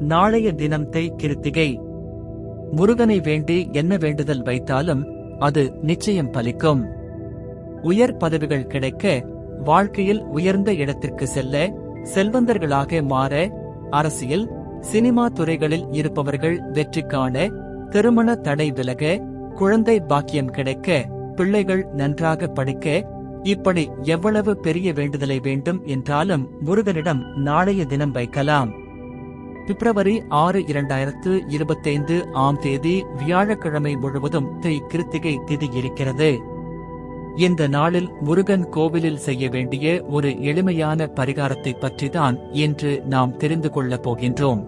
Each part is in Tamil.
நாளைய தினம் தை கிருத்திகை. முருகனை வேண்டி என்ன வேண்டுதல் வைத்தாலும் அது நிச்சயம் பலிக்கும். உயர் பதவிகள் கிடைக்க வாழ்க்கையில் உயர்ந்த இடத்திற்கு செல்ல செல்வந்தர்களாக மாற அரசியல் சினிமா துறைகளில் இருப்பவர்கள் வெற்றி காண திருமண தடை விலக குழந்தை பாக்கியம் கிடைக்க பிள்ளைகள் நன்றாக படிக்க இப்படி எவ்வளவு பெரிய வேண்டுதலை வேண்டும் என்றாலும் முருகனிடம் நாளைய தினம் வைக்கலாம். பிப்ரவரி ஆறு இரண்டாயிரத்து இருபத்தைந்து ஆம் தேதி வியாழக்கிழமை முழுவதும் தை கிருத்திகை திதி இருக்கிறது. இந்த நாளில் முருகன் கோவிலில் செய்ய வேண்டிய ஒரு எளிமையான பரிகாரத்தை பற்றிதான் இன்று நாம் தெரிந்து கொள்ளப் போகின்றோம்.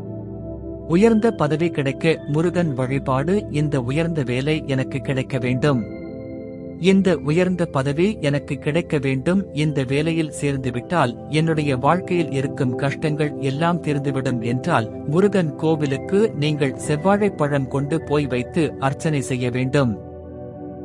உயர்ந்த பதவி கிடைக்க முருகன் வழிபாடு இந்த உயர்ந்த வேலை எனக்கு கிடைக்க வேண்டும். இந்த உயர்ந்த பதவி எனக்கு கிடைக்க வேண்டும் இந்த வேலையில் சேர்ந்துவிட்டால் என்னுடைய வாழ்க்கையில் இருக்கும் கஷ்டங்கள் எல்லாம் தீர்ந்துவிடும் என்றால் முருகன் கோவிலுக்கு நீங்கள் செவ்வாழைப்பழம் கொண்டு போய் வைத்து அர்ச்சனை செய்ய வேண்டும்.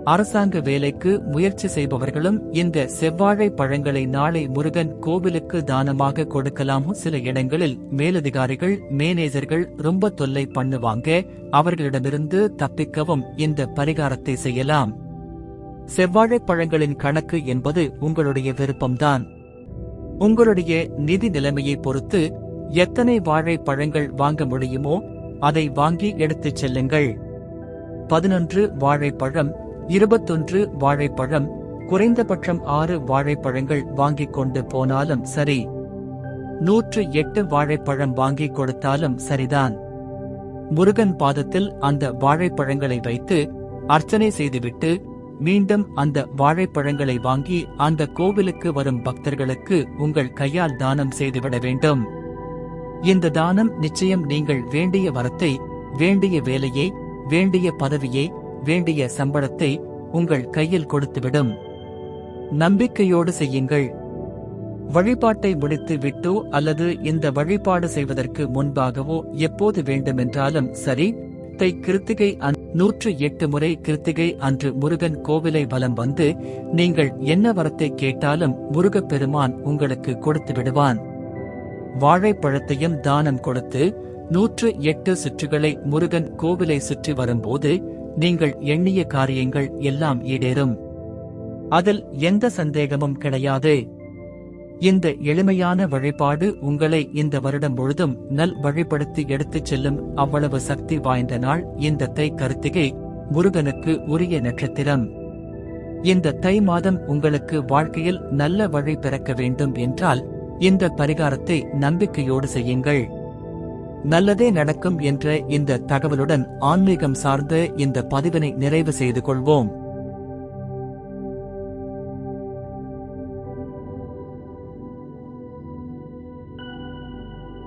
அரசாங்க வேலைக்கு முயற்சி செய்பவர்களும் இந்த செவ்வாழை பழங்களை நாளை முருகன் கோவிலுக்கு தானமாக கொடுக்கலாம் சில இடங்களில் மேலதிகாரிகள் மேனேஜர்கள் ரொம்ப தொல்லை பண்ணுவாங்க அவர்களிடமிருந்து தப்பிக்கவும் இந்த பரிகாரத்தை செய்யலாம். செவ்வாழைப் பழங்களின் கணக்கு என்பது உங்களுடைய விருப்பம்தான். உங்களுடைய நிதி நிலைமையை பொறுத்து எத்தனை வாழைப் பழங்கள் வாங்க முடியுமோ அதை வாங்கி எடுத்துச் செல்லுங்கள். பதினொன்று வாழைப்பழம் இருபத்தொன்று வாழைப்பழம் குறைந்தபட்சம் ஆறு வாழைப்பழங்கள் வாங்கிக் கொண்டு போனாலும் சரி. நூற்று எட்டு வாழைப்பழம் வாங்கிக் கொடுத்தாலும் சரிதான். முருகன் பாதத்தில் அந்த வாழைப்பழங்களை வைத்து அர்ச்சனை செய்துவிட்டு மீண்டும் அந்த வாழைப்பழங்களை வாங்கி அந்த கோவிலுக்கு வரும் பக்தர்களுக்கு உங்கள் கையால் தானம் செய்துவிட வேண்டும். இந்த தானம் நிச்சயம் நீங்கள் வேண்டிய வரத்தை வேண்டிய வேலையை வேண்டிய பதவியை வேண்டிய சம்பளத்தை உங்கள் கையில் கொடுத்துவிடும். நம்பிக்கையோடு செய்யுங்கள். வழிபாட்டை முடித்து விட்டோ அல்லது இந்த வழிபாடு செய்வதற்கு முன்பாகவோ எப்போது வேண்டுமென்றாலும் சரி தை கிருத்திகை நூற்று எட்டு முறை கிருத்திகை அன்று முருகன் கோவிலை வலம் வந்து நீங்கள் என்ன வரத்தை கேட்டாலும் முருகப் பெருமான் உங்களுக்கு கொடுத்து விடுவான். வாழைப்பழத்தையும் தானம் கொடுத்து நூற்று எட்டு சுற்றுகளை முருகன் கோவிலை சுற்றி வரும்போது நீங்கள் எண்ணிய காரியங்கள் எல்லாம் ஈடேறும். அதில் எந்த சந்தேகமும் கிடையாது. இந்த எளிமையான வழிபாடு உங்களை இந்த வருடம் முழுதும் நல் வழிபடுத்தி எடுத்துச் செல்லும் அவ்வளவு சக்தி வாய்ந்த நாள் இந்த தை கருத்திகை முருகனுக்கு உரிய நட்சத்திரம். இந்த தை மாதம் உங்களுக்கு வாழ்க்கையில் நல்ல வழி பிறக்க வேண்டும் என்றால் இந்த பரிகாரத்தை நம்பிக்கையோடு செய்யுங்கள். நல்லதே நடக்கும் என்ற இந்த தகவலுடன் ஆன்மீகம் சார்ந்த இந்த பதிவினை நிறைவு செய்து கொள்வோம்.